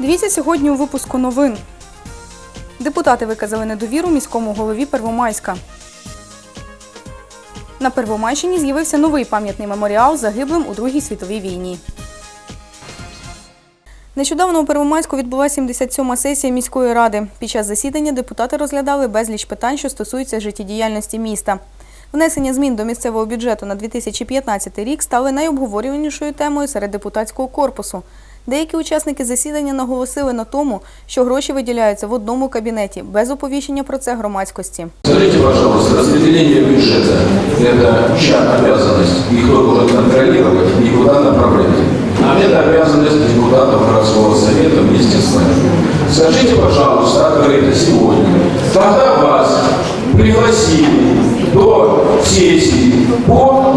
Дивіться сьогодні у випуску новин. Депутати виказали недовіру міському голові Первомайська. На Первомайщині з'явився новий пам'ятний меморіал загиблим у Другій світовій війні. Нещодавно у Первомайську відбулася 77-ма сесія міської ради. Під час засідання депутати розглядали безліч питань, що стосуються життєдіяльності міста. Внесення змін до місцевого бюджету на 2015 рік стали найобговорюванішою темою серед депутатського корпусу. Деякі учасники засідання наголосили на тому, що гроші виділяються в одному кабінеті без оповіщення про це громадськості. Скажите, пожалуйста, распределение бюджета – это чья обязанность? И кто должен контролировать, и куда направлять? А это обязанность депутатов городского совета вместе с нами. Скажите, пожалуйста, открыто сегодня, когда вас пригласили до сессии по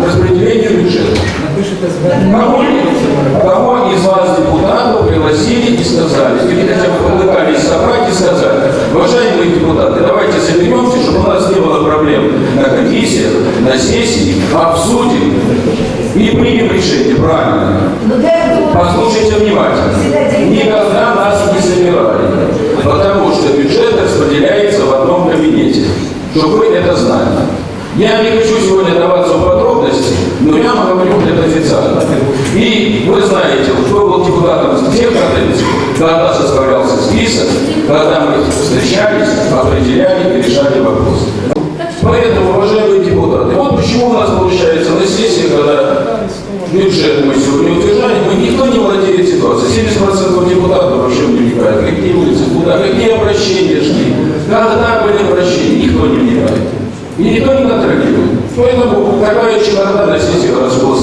и примем решение правильно. Послушайте внимательно. Никогда нас не собирали, потому что бюджет распределяется в одном кабинете, чтобы вы это знали. Я не хочу сегодня даваться в подробности, но я вам говорю это официально. И вы знаете, кто был депутатом каденций, когда составлялся список, когда мы встречались, определяли и решали вопросы. Поэтому, уважаемые депутаты, вот почему у нас получается на сессии, когда бюджет мы сегодня утверждаем, мы никто не владеет ситуацией. 70% депутатов вообще не вникает. Какие улицы, куда, какие обращения шли, когда были обращения, никто не вникает. И никто не контролирует. Поэтому такая чехарда на сессии городского.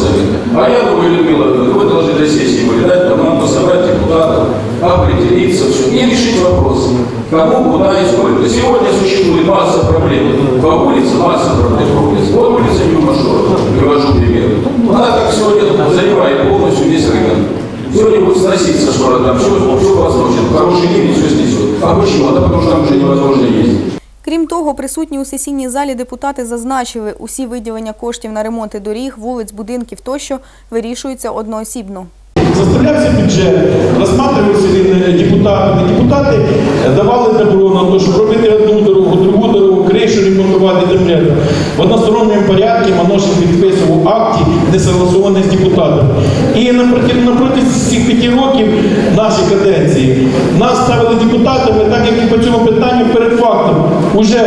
А я думаю, Людмила, вы должны до сессии были дать команду, собрать депутатов, определиться все и решить вопрос. Кому, куда и сколько. Сегодня существует масса проблем. По улице масса проблем. Вот улица Юмашова, привожу пример. Она как сегодня заливает полностью весь рынок. Сегодня будет сноситься скоро там, все, все возможно. Хороший ливень все снесет. А почему? Да потому что там уже невозможно ездить. Крім того, присутні у сесійній залі депутати зазначили, усі виділення коштів на ремонти доріг, вулиць, будинків тощо вирішуються одноосібно. Составлявся бюджет, розсматривався він е, депутатами. Депутати е, давали добро на те, щоб робити одну дорогу, другу дорогу, кришу ремонтувати землю. В односторонньому порядку Маношин підписував акті, не согласовані з депутатами. І напроти цих п'яти років нашої каденції нас ставили депутатами, так як і по цьому питанню перед фактом. Уже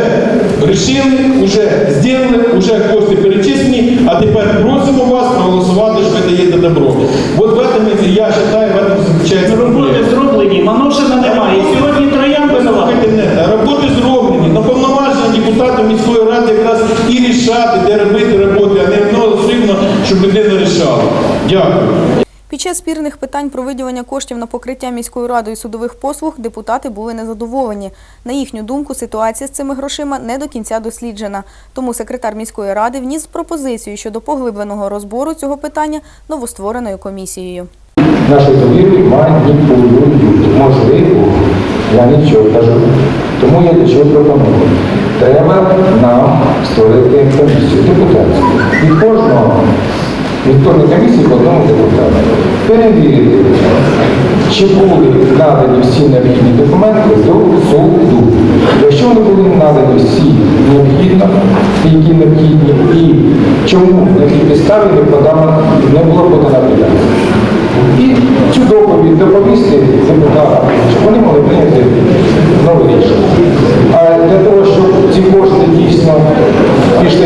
рішили, уже зробили, уже кошти перечислені, а тепер просимо вас проголосувати, що ви даєте добро. От в этом, я вважаю, в этом заключається Роботи зроблені, Маношина немає. І Сьогодні троян винуватий. Роботи зроблені, але повноваження депутатів міської ради якраз і рішати, де робити роботи, а не одноосібно, щоб людина рішала. Дякую. Час спірних питань про виділення коштів на покриття міською радою судових послуг депутати були незадоволені. На їхню думку, ситуація з цими грошима не до кінця досліджена. Тому секретар міської ради вніс пропозицію щодо поглибленого розбору цього питання новоствореною комісією. Наші довіри маніпулюють. Можливо, я нічого кажу. Тому я для чого пропоную. Треба нам створити комісію депутатську. І кожного від комісії по одному депутату. Перевірити, чи були надані всі необхідні документи до суду. Якщо вони були надані всі необхідно, які необхідні, і чому на якій підставі не було подано апеляція. І цю доповідь доповісти депутатам, щоб вони могли прийняти нове рішення. А для того, щоб ці кошти дійсно пішли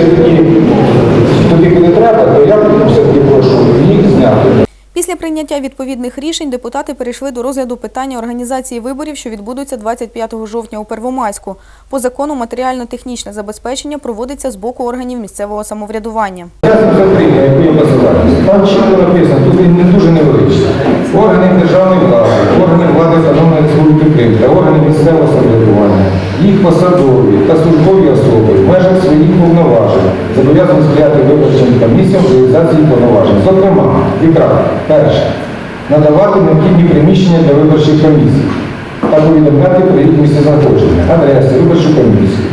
туди, куди треба, то я все-таки прошу їх зняти. Після прийняття відповідних рішень депутати перейшли до розгляду питання організації виборів, що відбудуться 25 жовтня у Первомайську. По закону матеріально-технічне забезпечення проводиться з боку органів місцевого самоврядування. Я закрив, яку я. Там чітко написано, тут він дуже невеличкий. Органи державної влади, органи влади Автономної Республіки Крим та органи місцевого самоврядування, їх посадові та службові особи в межах своїх повноважень зобов'язані сприяти виборчим комісіям в реалізації повноважень. Зокрема, відразу, перше, надавати необхідні приміщення для виборчих комісій та повідомляти про їх місцезнаходження, адреси, виборчу комісію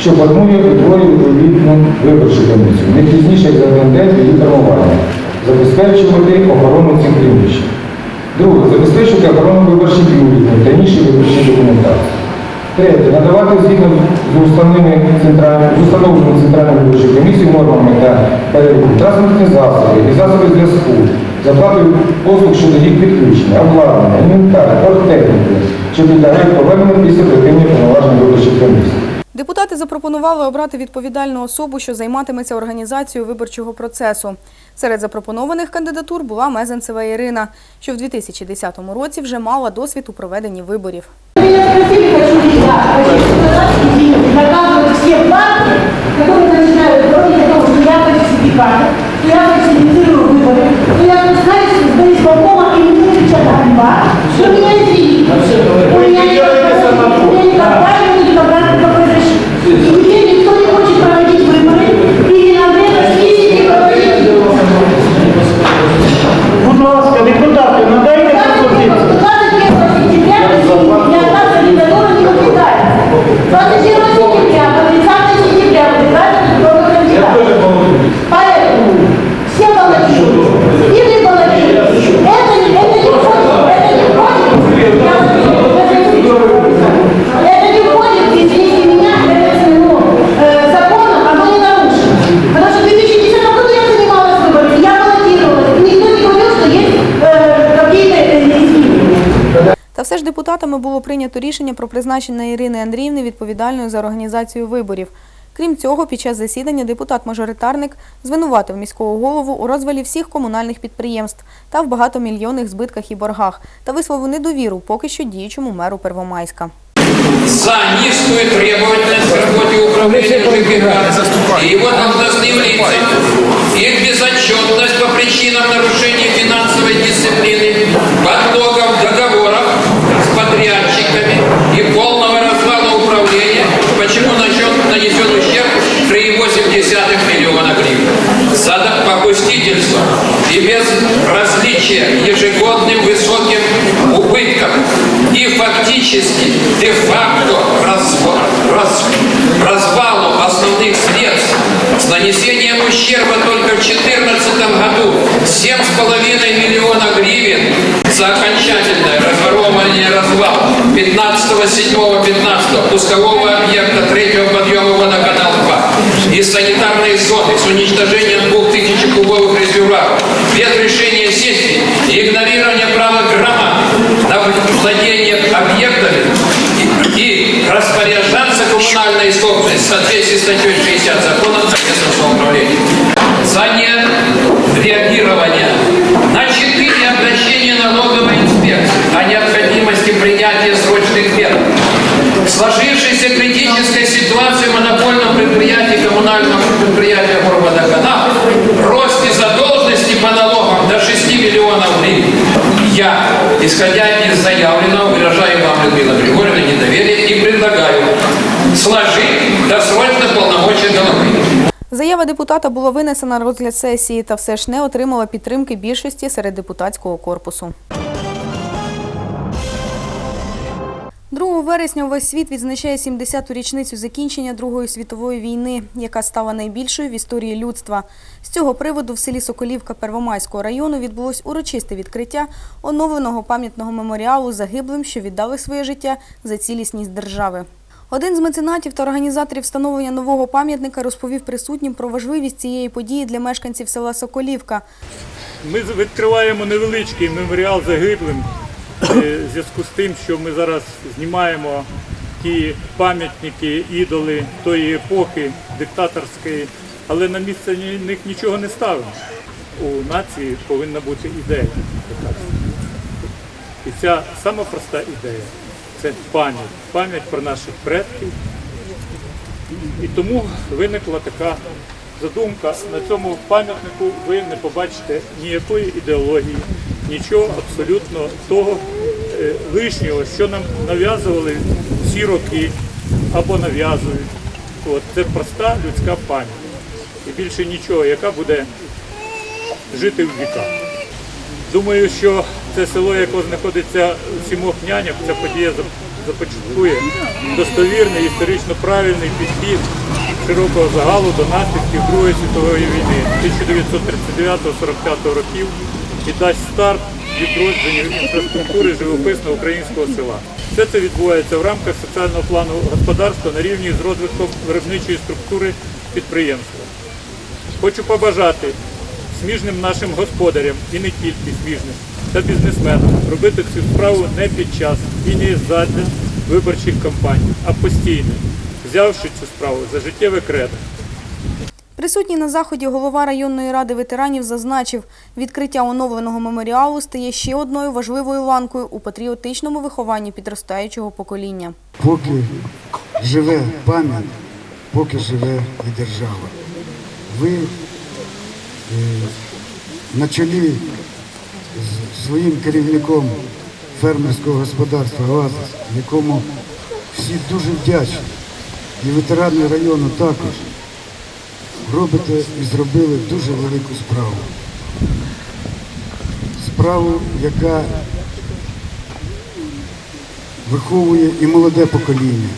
що формує утворює відповідну виборчу комісію, не пізніше як за один день її формування, забезпечувати охорону цих приміщень. Друге, забезпечити охорону виборчих бюлетенів та інші виборчі документації. Третє, надавати згідно з установленими центральною виборчою комісією нормами та порядку транспортні засоби і засоби зв'язку, з оплатою послуг щодо їх підключення, обладнання, інвентар, оргтехніки, що підлягають поверненню після припинення повноважень виборчих комісій. Депутати запропонували обрати відповідальну особу, що займатиметься організацією виборчого процесу. Серед запропонованих кандидатур була Мезенцева Ірина, що в 2010 році вже мала досвід у проведенні виборів. Меня спросили, депутатами було прийнято рішення про призначення Ірини Андріївни відповідальною за організацію виборів. Крім цього, під час засідання депутат-мажоритарник звинуватив міського голову у розвалі всіх комунальних підприємств та в багатомільйонних збитках і боргах та висловив недовіру поки що діючому меру Первомайська. за низкую требовательность в работе управления ЖКХ и его должностным лицам, их безотчетность по причинам нарушения финансовой дисциплины, подлогов миллиона гривен. За попустительство и без различия ежегодным высоким убытком и фактически де-факто разв- раз- развалу основных средств с нанесением ущерба только в 2014 году 7,5 миллиона гривен за окончательное разворовывание развал 15.07.15 пускового объекта третьего подъема водоканал 2 и санитарной зоны с уничтожением 2000 кубовых резервуаров без решения сессии и игнорирования права громад на владение объектами и распоряжаться коммунальной собственностью в соответствии с статьей 60 закона о местном самоуправлении. За нереагирование сложившейся критической ситуации в монопольном предприятии коммунального предприятия Горводоканал росте задолженности по налогам до 6 миллионов гривен. Я, исходя из заявленного, выражаю вам, Людмила Григорьевна, недоверие и предлагаю сложить досрочно полномочия головы. Заява депутата була винесена на розгляд сесії та все ж не отримала підтримки більшості серед депутатського корпусу. 2 вересня увесь світ відзначає 70-ту річницю закінчення Другої світової війни, яка стала найбільшою в історії людства. З цього приводу в селі Соколівка Первомайського району відбулось урочисте відкриття оновленого пам'ятного меморіалу загиблим, що віддали своє життя за цілісність держави. Один з меценатів та організаторів встановлення нового пам'ятника розповів присутнім про важливість цієї події для мешканців села Соколівка. Ми відкриваємо невеличкий меморіал загиблим в зв'язку з тим, що ми зараз знімаємо ті пам'ятники, ідоли тої епохи диктаторської, але на місце них нічого не ставимо. У нації повинна бути ідея. І ця сама проста ідея це пам'ять, пам'ять про наших предків, і тому виникла така задумка. На цьому пам'ятнику ви не побачите ніякої ідеології, нічого абсолютно того е, лишнього, що нам нав'язували всі роки або нав'язують. От, це проста людська пам'ять. І більше нічого, яка буде жити в віках. Думаю, що це село, яке знаходиться у сімох нянях, ця подія започаткує достовірний, історично правильний підхід широкого загалу до наслідків Другої світової війни 1939-45 років і дасть старт відродженню інфраструктури живописного українського села. Все це відбувається в рамках соціального плану господарства на рівні з розвитком виробничої структури підприємства. Хочу побажати сміжним нашим господарям і не тільки сміжним та бізнесменам робити цю справу не під час і не задля виборчих кампаній, а постійно, взявши цю справу за життєве кредо. Присутній на заході голова районної ради ветеранів зазначив, відкриття оновленого меморіалу стає ще одною важливою ланкою у патріотичному вихованні підростаючого покоління. поки живе пам'ять, поки живе і держава. Ви е, на чолі з своїм керівником фермерського господарства «Оазис», якому всі дуже вдячні, і ветерани району також, робите і зробили дуже велику справу. Справу, яка виховує і молоде покоління,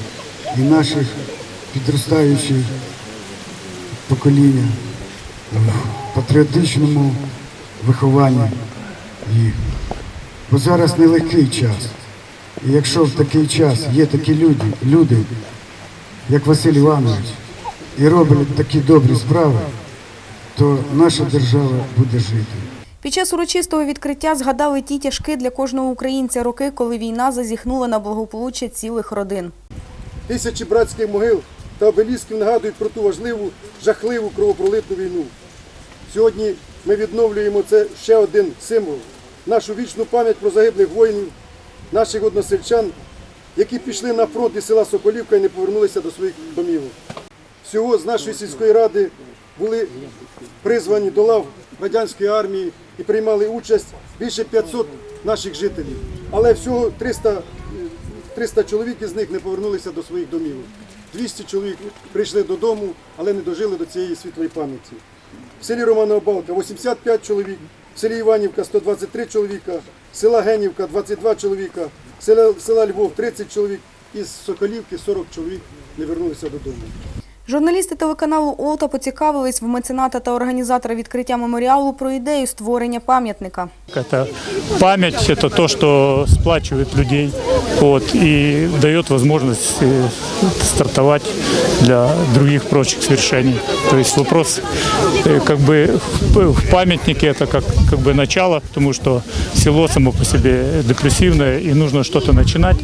і наших підростаючих покоління в патріотичному вихованні їх. Бо зараз нелегкий час. І якщо в такий час є такі люди, люди, як Василь Іванович, і роблять такі добрі справи, то наша держава буде жити. Під час урочистого відкриття згадали ті тяжкі для кожного українця роки, коли війна зазіхнула на благополуччя цілих родин. Тисячі братських могил та обелісків нагадують про ту важливу, жахливу кровопролитну війну. Сьогодні ми відновлюємо це ще один символ, нашу вічну пам'ять про загиблих воїнів, наших односельчан, які пішли на фронт із села Соколівка і не повернулися до своїх домівок. Всього з нашої сільської ради були призвані до лав радянської армії і приймали участь більше 500 наших жителів. Але всього 300 300 чоловік із них не повернулися до своїх домівок. 200 чоловік прийшли додому, але не дожили до цієї світлої пам'яті. В селі Романова Балка 85 чоловік, в селі Іванівка 123 чоловіка, села Генівка 22 чоловіка, села, села Львов 30 чоловік, із Соколівки 40 чоловік не вернулися додому. Журналісти телеканалу Олта поцікавились в мецената та організатора відкриття меморіалу про ідею створення пам'ятника. Это память, это то, что сплачивает людей вот, и дает возможность э, стартовать для других прочих свершений. То есть вопрос э, как бы в в памятнике это как, как бы начало, потому что село само по себе депрессивное и нужно что-то начинать.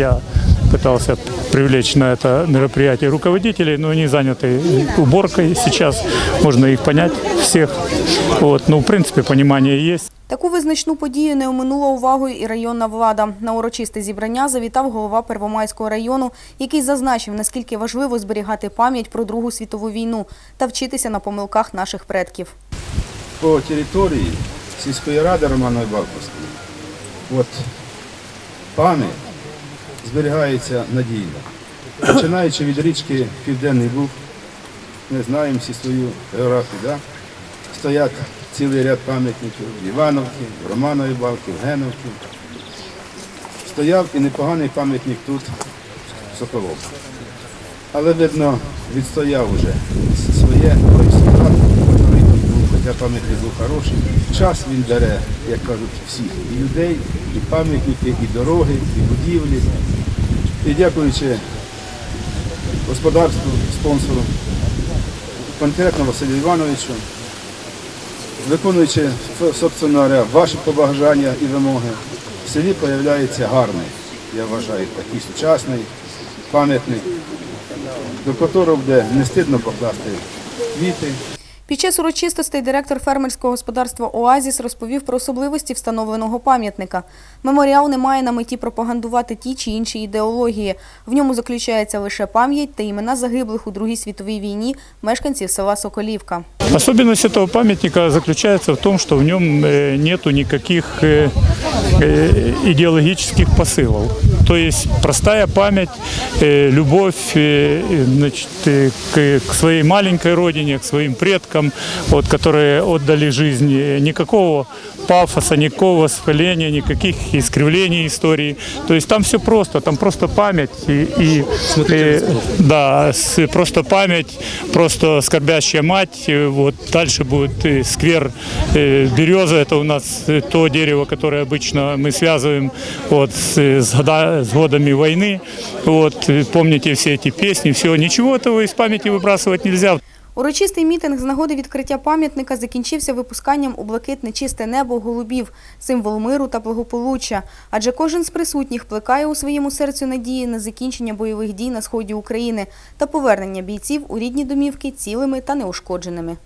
Я пытался привлечь на это мероприятие руководителей, но они заняты уборкой сейчас. Можно их понять всех. Вот. Ну, в принципе, понимание есть. Таку визначну подію не оминула увагою і районна влада. На урочисте зібрання завітав голова Первомайського району, який зазначив, наскільки важливо зберігати пам'ять про Другу світову війну та вчитися на помилках наших предків. по території сільської ради Романової Балковської. От пам'ять зберігається надійно. Починаючи від річки Південний Буг, ми знаємо всі свою географію, да? стоять цілий ряд пам'ятників Романовій Балці, в Геновці. Стояв і непоганий пам'ятник тут, в Соколовці. Але, видно, відстояв уже своє солдат, хоча пам'ятник був хороший. Час він бере, як кажуть, всіх і людей, і пам'ятники, і дороги, і будівлі. І дякуючи господарству, спонсору, конкретно Василю Івановичу, виконуючи, собственно ваші побажання і вимоги, в селі з'являється гарний, я вважаю, такий сучасний пам'ятник, до котрого буде не стидно покласти квіти. Під час урочистостей директор фермерського господарства Оазіс розповів про особливості встановленого пам'ятника. Меморіал не має на меті пропагандувати ті чи інші ідеології. В ньому заключається лише пам'ять та імена загиблих у Другій світовій війні мешканців села Соколівка. Особенность этого памятника заключается в том, что в нем э, нету никаких э, э, идеологических посылов. То есть простая память, э, любовь э, э, значит, э, к, к своей маленькой родине, к своим предкам, Вот, которые отдали жизнь. Никакого пафоса, никакого воспаления, никаких искривлений истории. То есть там все просто, там просто память и, и, э, да, просто память, просто скорбящая мать. Вот дальше будет э, сквер э, береза, это у нас э, то дерево, которое обычно мы связываем вот, с, с года- с годами войны. Вот, помните все эти песни, все, ничего этого из памяти выбрасывать нельзя. Урочистий мітинг з нагоди відкриття пам'ятника закінчився випусканням у блакитне чисте небо голубів, символ миру та благополуччя. Адже кожен з присутніх плекає у своєму серцю надії на закінчення бойових дій на сході України та повернення бійців у рідні домівки цілими та неушкодженими.